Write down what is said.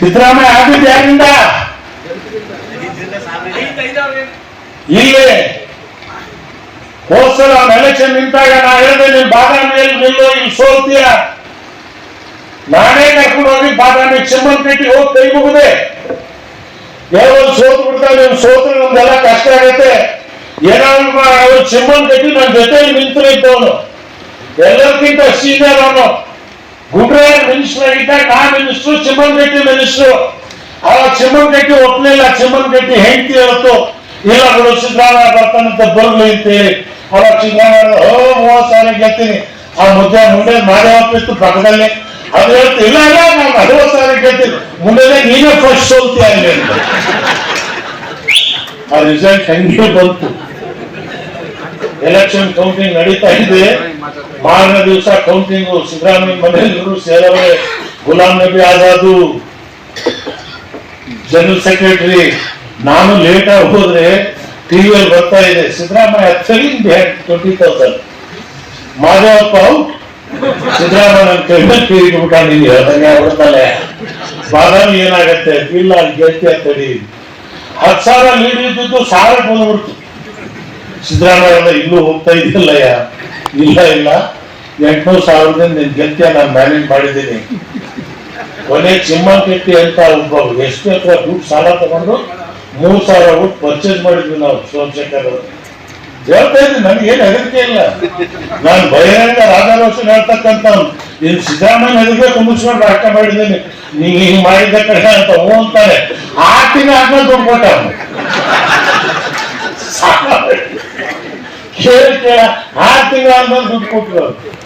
ಸಿದ್ದರಾಮಯ್ಯ ಆಗಿದ್ದು ಯಾರಿಂದ? ಇಲ್ಲಿ ಹೋದ್ಸಲ ಎಲೆಕ್ಷನ್ ನಿಂತಾಗ ನಾ ಹೇಳಿದೆ, ನೀನ್ ಬಾದಾಮಿಯಲ್ಲಿ ನಿಲ್ಲೋ ಇಲ್ಲಿ ಸೋಲ್ತೀಯ? ನಾನೇ ಕರ್ಕೊಂಡು ಹೋಗಿ ಬಾದಾಮಿ ಚಿಮ್ಮನಪೇಟೆ ಹೋಗಿ ಕೈ ಮುಗಿದೆ. ಕೇವಲ ಸೋತು ಬಿಡ್ತಾರೆ ನೀವು ಸೋತ್ರೆ ನಮ್ದೆಲ್ಲ ಕಷ್ಟ ಆಗುತ್ತೆ ಏನಾದ್ರು ಅವ್ರು ಕಟ್ಟಿ ನನ್ನ ಜೊತೆ ನಿಂತು ನಿಂತವನು ಎಲ್ಲರಿಗಿಂತ ಸೀನಿಯರ್ ಅವನು. ಗುಡ್ರೆ ಮಿನಿಸ್ಟರ್ ಆಗಿದ್ದಾಗ ನಾ ಮಿನಿಸ್ಟ್ರು ರೆಡ್ಡಿ ಮಿನಿಸ್ಟ್ರು. ಅವಾಗ ಚಿಮ್ಮನಪೇಟೆ ಒಪ್ಪಲಿಲ್ಲ ರೆಡ್ಡಿ ಹೆಂಡತಿ ಹೇಳ್ತು ಇಲ್ಲ ಬಿಡು, ಸಿದ್ದರಾಮಯ್ಯ ಬರ್ತಾನಂತ ಬರ್ಲಿ ಅಂತೇಳಿ. ಅವಾಗ ಸಿದ್ದರಾಮಯ್ಯ ಓ ಮೂವತ್ ಸಾವಿರ ಗೆಲ್ತೀನಿ ಆ ಮುದ್ದೆ ಮುಂದೆ ಮಾಡಿ ಹೋಗ್ತಿತ್ತು ಪಕ್ಕದಲ್ಲಿ. ಅದು ಹೇಳ್ತು, ಇಲ್ಲ ಇಲ್ಲ ನಾನು ಅರವತ್ತು ಸಾವಿರ ಗೆಲ್ತೀನಿ ಮುಂದೆ ನೀನೇ ಫಸ್ಟ್ ಸೋಲ್ತೀಯ ಅಲ್ಲಿ ಅಂತ. ಆ ರಿಸಲ್ಟ್ ಹೆಂಗೆ ಬಂತು? ಎಲೆಕ್ಷನ್ ಕೌಂಟಿಂಗ್ ನಡೀತಾ ಇದೆ. ಮಾರನೇ ದಿವಸ ಕೌಂಟಿಂಗ್ ಸಿದ್ದರಾಮಯ್ಯ ಮನೆಯಲ್ಲಿ ಸೇರವರೆ. ಗುಲಾಂ ನಬಿ ಆಜಾದು ಜನರಲ್ ಸೆಕ್ರೆಟರಿ ನಾನು ಲೇಟ್ ಆಗಿ ಹೋದ್ರೆ ಟಿವಿಯಲ್ಲಿ ಬರ್ತಾ ಇದೆ. Siddaramaiah ಥರ್ಟಿಂಗ್ twenty thousand Madhavappa out Siddaramaiah ನನ್ನ ಕೈ ಮೇಲೆ ಕೈ ಇಟ್ಬಿಟ್ಟ ನೀನು ಹೇಳ್ದಂಗೆ ಬಾದಾಮಿ ಏನಾಗತ್ತೆ? ಇಲ್ಲ ಗೆಲ್ತಿ ಅಂತೇಳಿ ಹತ್ತು ಸಾವಿರ ಲೀಡ್ ಇದ್ದಿದ್ದು ಸಾವಿರ ಬಂದ್ಬಿಡ್ತು. ಸಿದ್ದರಾಮಯ್ಯ ಇಲ್ಲೂ ಹೋಗ್ತಾ ಇದೆಯಲ್ಲಯ್ಯ? ಇಲ್ಲ ಇಲ್ಲ. ಎಂಟ್ನೂರು ಸಾವಿರದಿಂದ ನಿನ್ ಗೆಲ್ತಿಯ ನಾನು ಮ್ಯಾನೇಜ್ ಮಾಡಿದ್ದೀನಿ. ಕೊನೆ ಚಿಮ್ಮಂಕೆಟ್ಟಿ ಅಂತ ಒಬ್ಬ ಎಷ್ಟು ಹತ್ರ ದುಡ್ಡು ಸಾಲ ತಗೊಂಡು ಮೂರು ಸಾವಿರ ಊಟ ಪರ್ಚೇಸ್ ಮಾಡಿದ್ವಿ ನಾವು, ಸೋಮಶೇಖರ್ ಅವರು. ಹೇಳ್ತಾ ಇದ್ದೀನಿ ನನಗೇನು ಹೆದರಿಕೆ ಇಲ್ಲ. ನಾನು ಬಹಿರಂಗ ರಾಧಾರೋಷನ್ ಹೇಳ್ತಕ್ಕಂಥ ನೀನು ಸಿದ್ದರಾಮಯ್ಯ ಹೆದರ್ಬೇಕು ಮುಗಿಸ್ಕೊಂಡು ರಾಷ್ಟ್ರ ಮಾಡಿದ್ದೀನಿ. ನೀ ಹಿಂಗ್ ಮಾಡಿದ್ದ ಕಡೆ ಅಂತ ಹೋಗ್ತಾನೆ ಅಂತಾನೆ. ಆ ದಿನ ಆದ್ಮೇಲೆ ದುಡ್ಡು ಕೊಟ್ಟ ಅವ್ನು. ಕೇಳಿ ಕೇಳ ಆರು ತಿಂಗಳ ಆದ್ಮೇಲೆ ದುಡ್ಡು ಕೊಟ್ಟರು ಅವ್ರು.